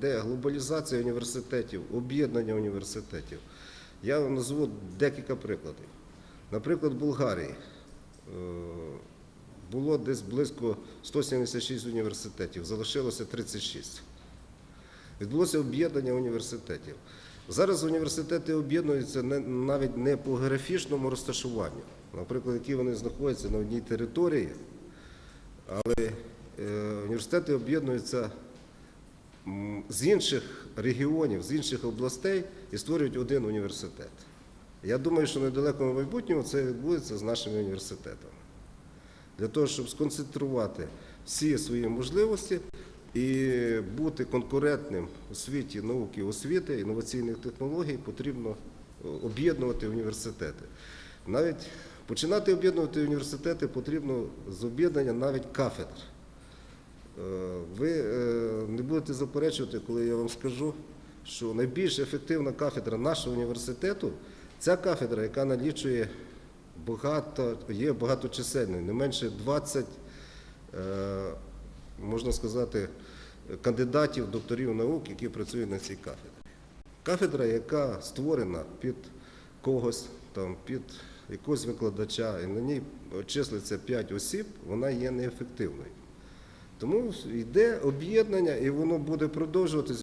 йде глобалізація університетів, об'єднання університетів. Я вам назву декілька прикладів. Наприклад, в Болгарії е, було десь близько 176 університетів, залишилося 36. Відбулося об'єднання університетів. Зараз університети об'єднуються навіть не по географічному розташуванню, наприклад, які вони знаходяться на одній території, але е, університети об'єднуються з інших регіонів, з інших областей і створюють один університет. Я думаю, що в недалекому майбутньому це відбудеться з нашими університетами. Для того, щоб сконцентрувати всі свої можливості і бути конкурентним у світі науки, освіти, інноваційних технологій, потрібно е, об'єднувати університети. Навіть починати об'єднувати університети потрібно з об'єднання навіть кафедр. Е, Ви е, не будете заперечувати, коли я вам скажу, що найбільш ефективна кафедра нашого університету ця кафедра, яка налічує багато, є багаточисельною, не менше 20, е, можна сказати, кандидатів, докторів наук, які працюють на цій кафедрі. Кафедра, яка створена під когось, там, під якогось викладача, і на ній числиться 5 осіб, вона є неефективною. Тому йде об'єднання і воно буде продовжуватись.